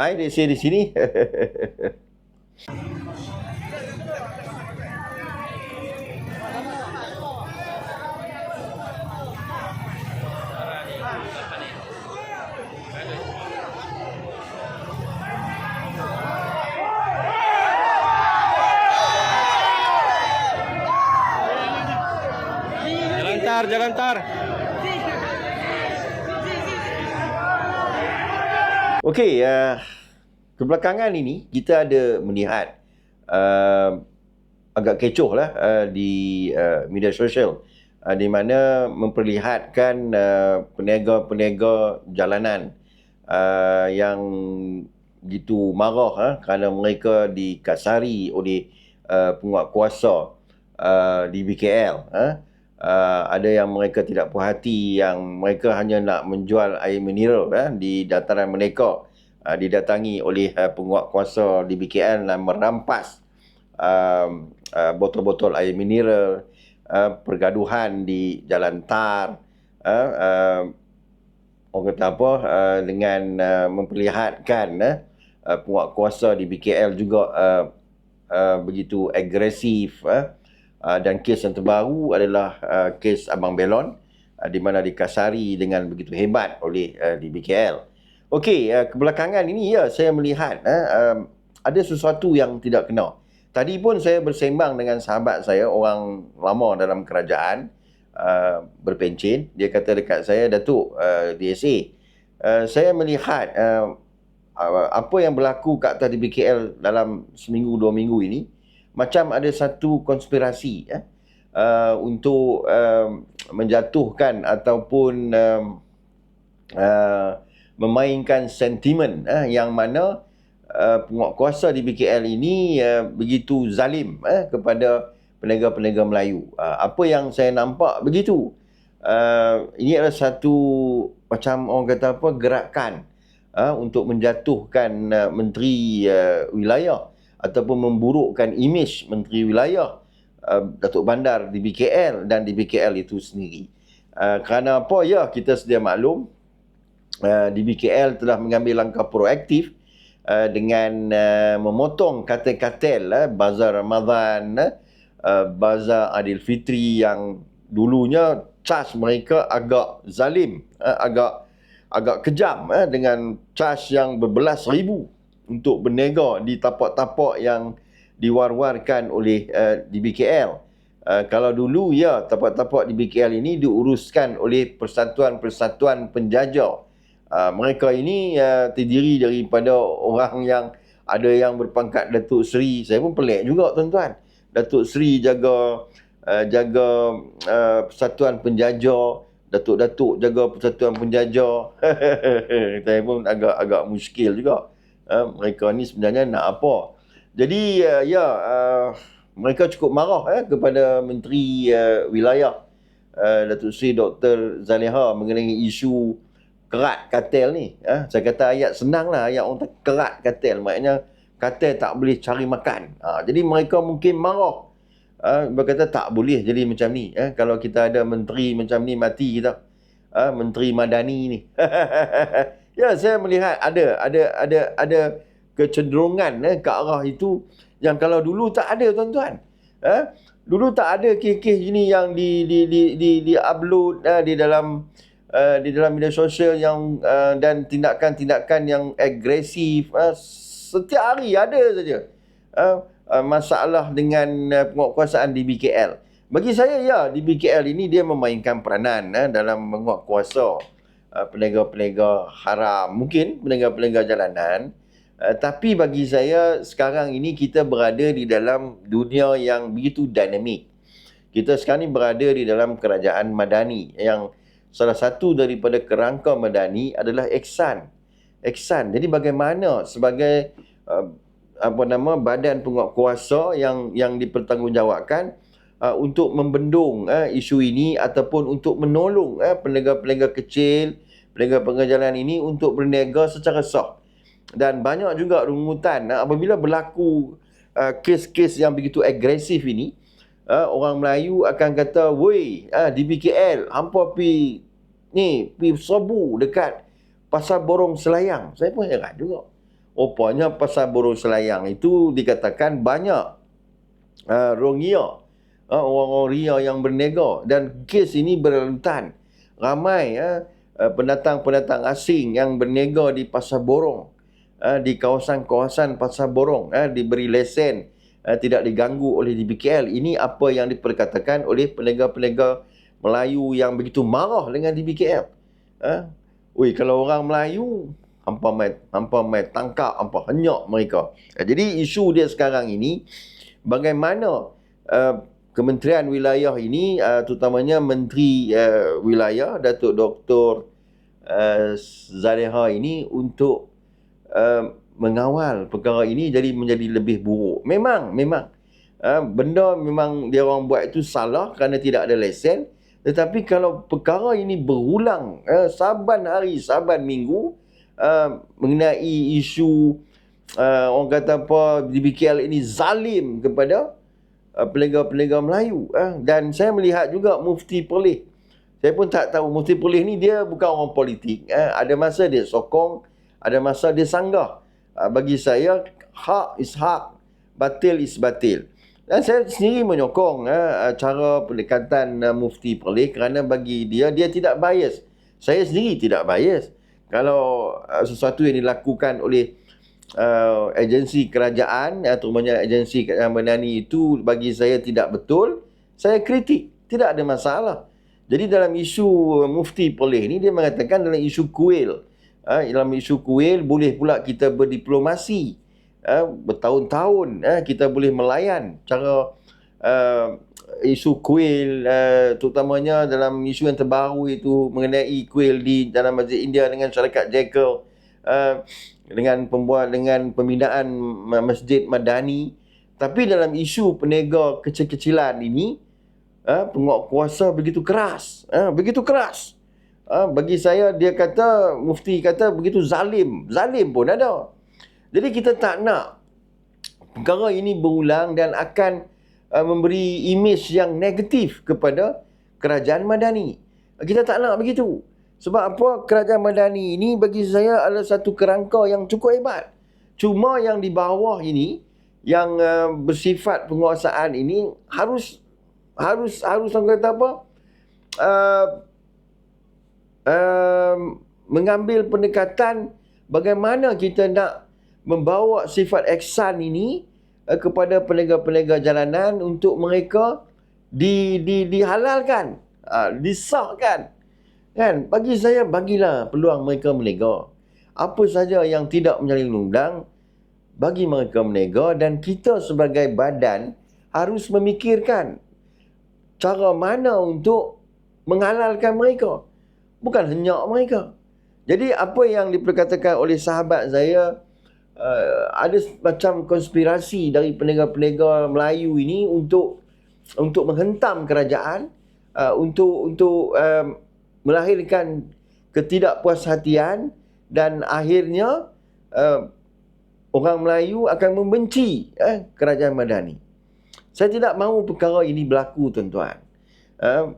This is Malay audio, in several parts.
Hai, dia saya di sini. Jalan tar, jalan tar. Okey, uh, kebelakangan ini kita ada melihat uh, agak kecoh lah uh, di uh, media sosial uh, di mana memperlihatkan uh, peniaga-peniaga jalanan uh, yang gitu marah uh, kerana mereka dikasari oleh uh, penguat kuasa uh, di BKL. Uh, uh, ada yang mereka tidak puas hati yang mereka hanya nak menjual air mineral uh, di dataran mereka uh, didatangi oleh uh, penguat kuasa di BKL dan merampas uh, uh, botol-botol air mineral uh, pergaduhan di jalan tar uh, uh, orang kata apa uh, dengan uh, memperlihatkan uh, uh, penguat kuasa di BKL juga uh, uh, begitu agresif uh, dan kes yang terbaru adalah uh, kes Abang Belon uh, di mana dikasari dengan begitu hebat oleh di BKL. Okey, kebelakangan ini ya saya melihat um, ada sesuatu yang tidak kena. Tadi pun saya bersembang dengan sahabat saya orang lama dalam kerajaan berpencin. Dia kata dekat saya, Datuk DSA, saya melihat apa yang berlaku kat di BKL dalam seminggu dua minggu ini macam ada satu konspirasi ya, uh, untuk uh, menjatuhkan ataupun uh, uh, memainkan sentimen uh, yang mana uh, penguat kuasa di BKL ini uh, begitu zalim uh, kepada peniaga-peniaga Melayu. Uh, apa yang saya nampak begitu. Uh, ini adalah satu macam orang kata apa gerakan uh, untuk menjatuhkan uh, menteri uh, wilayah ataupun memburukkan imej menteri wilayah uh, Datuk Bandar di BKL dan di BKL itu sendiri. Uh, kerana apa ya kita sedia maklum uh, di BKL telah mengambil langkah proaktif uh, dengan uh, memotong katil-katil uh, bazar Ramadan uh, bazar Adil Fitri yang dulunya charge mereka agak zalim uh, agak agak kejam uh, dengan charge yang berbelas ribu untuk berniaga di tapak-tapak yang diwar-warkan oleh uh, di BKL. Uh, kalau dulu ya tapak-tapak di BKL ini diuruskan oleh persatuan-persatuan penjajah. Uh, mereka ini uh, terdiri daripada orang yang ada yang berpangkat Datuk Seri. Saya pun pelik juga tuan-tuan. Datuk Seri jaga uh, jaga uh, persatuan penjajah, datuk-datuk jaga persatuan penjajah. Saya pun agak agak muskil juga uh, mereka ni sebenarnya nak apa. Jadi uh, ya uh, mereka cukup marah eh, kepada Menteri uh, Wilayah uh, Datuk Seri Dr. Zaliha mengenai isu kerat katil ni. Uh, saya kata ayat senang lah ayat orang kerat katil. Maknanya katil tak boleh cari makan. Uh, jadi mereka mungkin marah. Uh, berkata tak boleh jadi macam ni. Eh, kalau kita ada menteri macam ni mati kita. Uh, menteri Madani ni. Ya, saya melihat ada ada ada ada kecenderungan eh, ke arah itu yang kalau dulu tak ada tuan-tuan. Eh? Dulu tak ada kes-kes ini yang di di di di, di upload eh, di dalam uh, di dalam media sosial yang uh, dan tindakan-tindakan yang agresif uh, setiap hari ada saja. Uh, masalah dengan uh, penguatkuasaan di BKL. Bagi saya ya di BKL ini dia memainkan peranan uh, dalam menguatkuasa Uh, peniaga-peniaga haram, mungkin peniaga-peniaga jalanan. Uh, tapi bagi saya sekarang ini kita berada di dalam dunia yang begitu dinamik. Kita sekarang ini berada di dalam kerajaan Madani yang salah satu daripada kerangka Madani adalah Eksan. Eksan. Jadi bagaimana sebagai uh, apa nama badan penguat kuasa yang yang dipertanggungjawabkan uh, untuk membendung uh, isu ini ataupun untuk menolong uh, peniaga-peniaga kecil, peniaga-peniaga jalan ini untuk berniaga secara sah. Dan banyak juga rungutan uh, apabila berlaku uh, kes-kes yang begitu agresif ini, uh, orang Melayu akan kata, "Woi, uh, di BKL hampa pi ni pi sobu dekat pasar borong Selayang." Saya pun heran juga. rupanya pasal burung selayang itu dikatakan banyak uh, rongia uh, orang-orang ria yang berniaga dan kes ini berlalutan ramai uh, pendatang-pendatang asing yang berniaga di pasar borong. Uh, di kawasan-kawasan pasar borong uh, diberi lesen uh, tidak diganggu oleh DBKL ini apa yang diperkatakan oleh peniaga-peniaga Melayu yang begitu marah dengan DBKL uh, Ui, kalau orang Melayu hampa mai hampa mai tangkap hampa henyak mereka. Jadi isu dia sekarang ini bagaimana uh, Kementerian Wilayah ini uh, terutamanya Menteri uh, Wilayah Datuk Dr. Uh, Zaleha ini untuk uh, mengawal perkara ini jadi menjadi lebih buruk. Memang, memang uh, benda memang dia orang buat itu salah kerana tidak ada lesen. Tetapi kalau perkara ini berulang uh, saban hari, saban minggu uh, mengenai isu uh, orang kata apa DBKL ini zalim kepada uh, peniaga-peniaga Melayu uh, dan saya melihat juga Mufti Perlis. Saya pun tak tahu Mufti Perlis ni dia bukan orang politik uh, ada masa dia sokong ada masa dia sanggah. Uh, bagi saya hak is hak batil is batil. Dan saya sendiri menyokong uh, cara pendekatan uh, Mufti Perlis kerana bagi dia dia tidak bias. Saya sendiri tidak bias. Kalau uh, sesuatu yang dilakukan oleh uh, agensi kerajaan atau banyak agensi kerajaan Bernani itu bagi saya tidak betul, saya kritik. Tidak ada masalah. Jadi dalam isu mufti poleh ni dia mengatakan dalam isu kuil. Uh, dalam isu kuil boleh pula kita berdiplomasi. Uh, bertahun-tahun uh, kita boleh melayan cara uh, isu kuil uh, terutamanya dalam isu yang terbaru itu mengenai kuil di dalam Masjid India dengan syarikat Jekyll uh, dengan pembuat dengan pembinaan masjid madani. Tapi dalam isu peniaga kecil-kecilan ini uh, penguat kuasa begitu keras uh, begitu keras. Uh, bagi saya dia kata mufti kata begitu zalim. Zalim pun ada. Jadi kita tak nak perkara ini berulang dan akan uh, memberi imej yang negatif kepada kerajaan madani. Kita tak nak begitu sebab apa kerajaan Madani ini bagi saya adalah satu kerangka yang cukup hebat. Cuma yang di bawah ini yang uh, bersifat penguasaan ini harus harus harus orang kata apa? Uh, uh, mengambil pendekatan bagaimana kita nak membawa sifat eksan ini uh, kepada peniaga-peniaga jalanan untuk mereka di, di dihalalkan, uh, disahkan Kan? Bagi saya, bagilah peluang mereka menega. Apa saja yang tidak menyalin undang, bagi mereka menega dan kita sebagai badan harus memikirkan cara mana untuk menghalalkan mereka. Bukan henyak mereka. Jadi apa yang diperkatakan oleh sahabat saya, uh, ada macam konspirasi dari peniaga-peniaga Melayu ini untuk untuk menghentam kerajaan, uh, untuk untuk um, melahirkan ketidakpuashatian dan akhirnya uh, orang Melayu akan membenci uh, kerajaan Madani. Saya tidak mahu perkara ini berlaku tuan-tuan. Uh,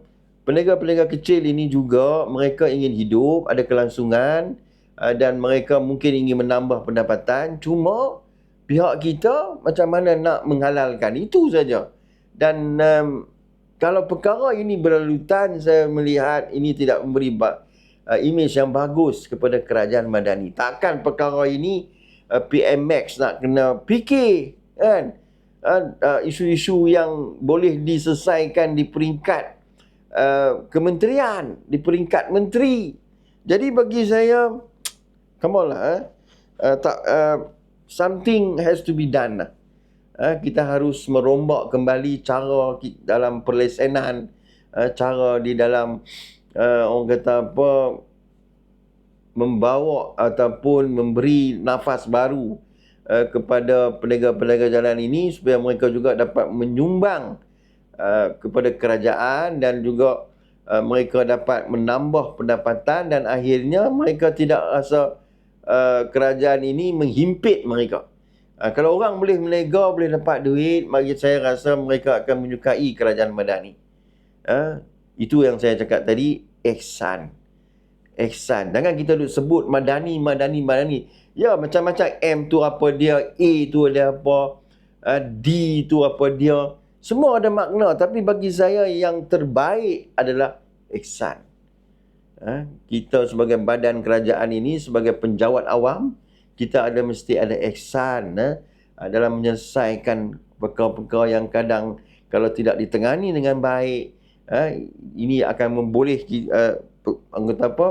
peniaga-peniaga kecil ini juga mereka ingin hidup, ada kelangsungan uh, dan mereka mungkin ingin menambah pendapatan. Cuma pihak kita macam mana nak menghalalkan itu saja. Dan um, kalau perkara ini berlalutan saya melihat ini tidak memberi uh, imej yang bagus kepada kerajaan Madani. Takkan perkara ini uh, PMX nak kena fikir kan? Uh, uh, isu-isu yang boleh diselesaikan di peringkat uh, kementerian, di peringkat menteri. Jadi bagi saya, come on lah. Eh? Uh, tak, uh, something has to be done lah kita harus merombak kembali cara dalam perlesenan uh, cara di dalam uh, orang kata apa membawa ataupun memberi nafas baru kepada peniaga-peniaga jalan ini supaya mereka juga dapat menyumbang kepada kerajaan dan juga mereka dapat menambah pendapatan dan akhirnya mereka tidak rasa kerajaan ini menghimpit mereka. Ha, kalau orang boleh menega, boleh dapat duit, bagi saya rasa mereka akan menyukai kerajaan Madani. Ha, itu yang saya cakap tadi, ihsan. ihsan. Jangan kita duk sebut madani, madani, madani. Ya, macam-macam M tu apa dia, A tu dia apa, uh, D tu apa dia. Semua ada makna. Tapi bagi saya yang terbaik adalah ihsan. Ha? Kita sebagai badan kerajaan ini, sebagai penjawat awam, kita ada mesti ada ihsan ha? dalam menyelesaikan perkara-perkara yang kadang kalau tidak ditengani dengan baik, ha? ini akan memboleh uh, anggota apa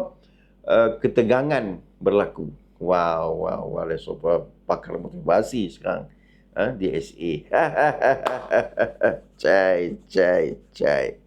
uh, ketegangan berlaku. Wow, wow, wow. Let's hope pakar motivasi sekarang. Ha? DSA. cai, cai, cai.